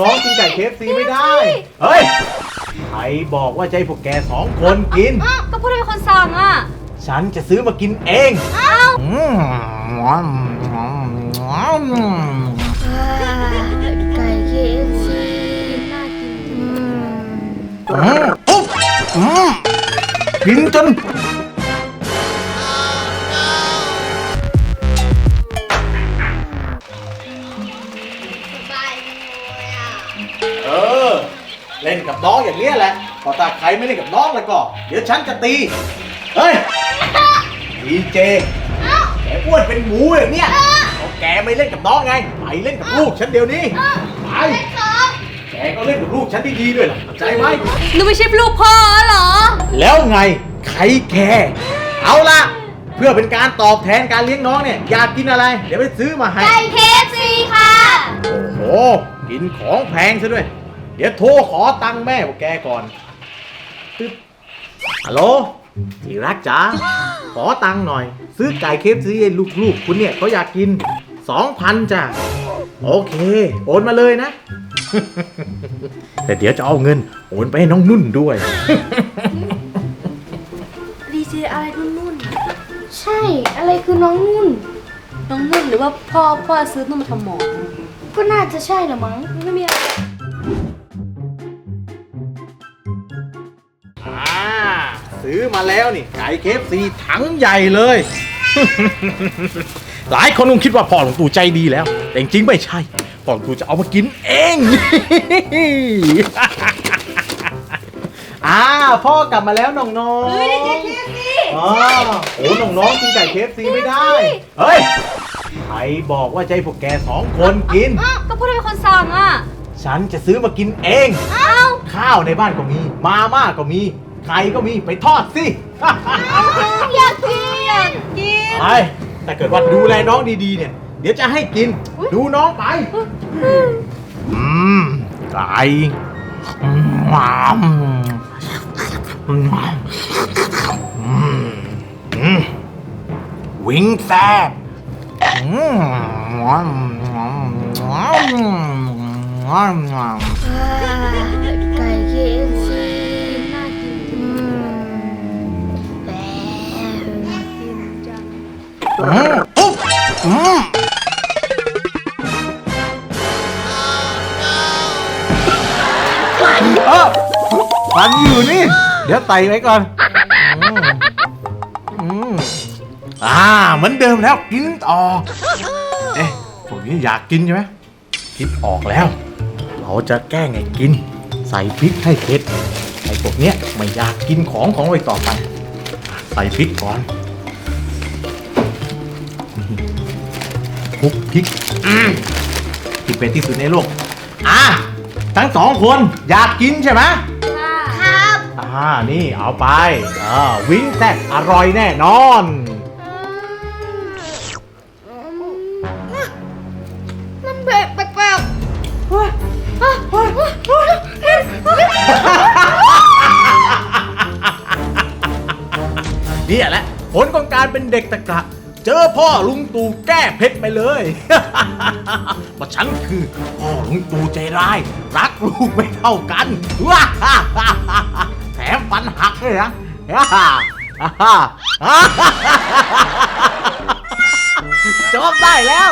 น้องๆกินไก่เคฟซีไม่ได้ เฮ้ย ใครบอกว่าจะให้พวกแกสองคนกิน อ้าวก็พูดให้เป็นคนสั่งอะ ฉันจะซื้อมากินเองอ้าวอืมไก่เคฟซีน่ากินอืมอืมอุ๊บอืมกินจน เออ เล่นกับน้องอย่างเนี้ยแหละพอถ้าใครไม่เล่นกับน้องแล้วก็ เดี๋ยวฉันจะตี เฮ้ยดีเจแกอ้วนเป็นหมูอย่างเนี้ยเอาแกไม่เล่นกับน้องไง ไปเล่นกับลูกฉันเดี๋ยวนี้ ไป แกก็เล่นกับลูกฉันดีๆด้วยล่ะเข้าใจไหม หนูไม่ใช่ลูกพ่อเหรอ แล้วไงใครแคร์เอาละเพื่อเป็นการตอบแทนการเลี้ยงน้องเนี่ย อยากกินอะไร เดี๋ยวไปซื้อมาให้ ไก่เคฟซีค่ะ โอ้โห กินของแพงซะด้วย เดี๋ยวโทรขอตังค์แม่พวกแกก่อนตึ๊บฮัลโหลที่รักจ๋าขอตังค์หน่อย ซื้อไก่เคฟซีให้ลูกๆ คุณเนี่ยเขาอยากกินสองพันจ้ะโอเค โอนมาเลยนะ แต่เดี๋ยวจะเอาเงิน โอนไปให้น้องนุ่นด้วย ดีเจอะไรนุ่นใช่ อะไรคือน้องนุ่น น้องนุ่นหรือว่าพ่อพ่อซื้อนุ่นมาทำหมอน ก็น่าจะใช่ละมั้งไม่มีอะไรอ่าซื้อมาแล้วนี่ไก่เคฟซีถังใหญ่เลย หลายคนคงคิดว่าพ่อหลวงตู่ใจดีแล้ว แต่จริงๆไม่ใช่พ่อหลวงตู่จะเอามากินเอง อ่าพ่อกลับมาแล้วน้องๆ เฮ้ยดีเจเคฟซี อ๋อโอ้น้องๆกินไก่เคฟซีไม่ได้ เฮ้ยใคร บอกว่าจะให้พวกแกสองคนกิน อ้าวก็พูดให้เป็นคนสั่งอะ ฉันจะซื้อมากินเอง อ้าว ข้าวในบ้านก็มี มาม่าก็มีไข่ก็มีไปทอดสิ อยากกินอยากกิน ไปแต่เกิดว่าดูแลน้องดีๆเนี่ย เดี๋ยวจะให้กินดูน้องไป อืมไก่อืมอืมอืมอืมวิงแซบอืมอืม ไก่ KFC น่ากินอืมแหมกินจัง ฟันอยู่นี่ เดี๋ยวไต่ไว้ก่อน อ่าเหมือนเดิมแล้วกินต่อเอ๊ะพวกนี้อยากกินใช่ไหมคิดออกแล้ว เราจะแกล้งให้กิน ใส่พริกให้เผ็ดไอ้พวกเนี้ยไม่อยากกินของของไว้ต่อไปใส่พริกก่อนคลุกพริกอืมที่เป็นที่สุดในโลกอะทั้งสองคนอยากกินใช่ไหมค่ะครับอ่านี่เอาไปอ่าวิ้งแซ่บอร่อยแน่นอน แปลกแปลกเนี่ยแหละผลของการเป็นเด็กตะกะ เจอพ่อลุงตู่แก้เผ็ดไปเลย เพราะฉันคือพ่อลุงตู่ใจร้าย รักลูกไม่เท่ากันว้าแถมฟันหักเลยนะ จบได้แล้ว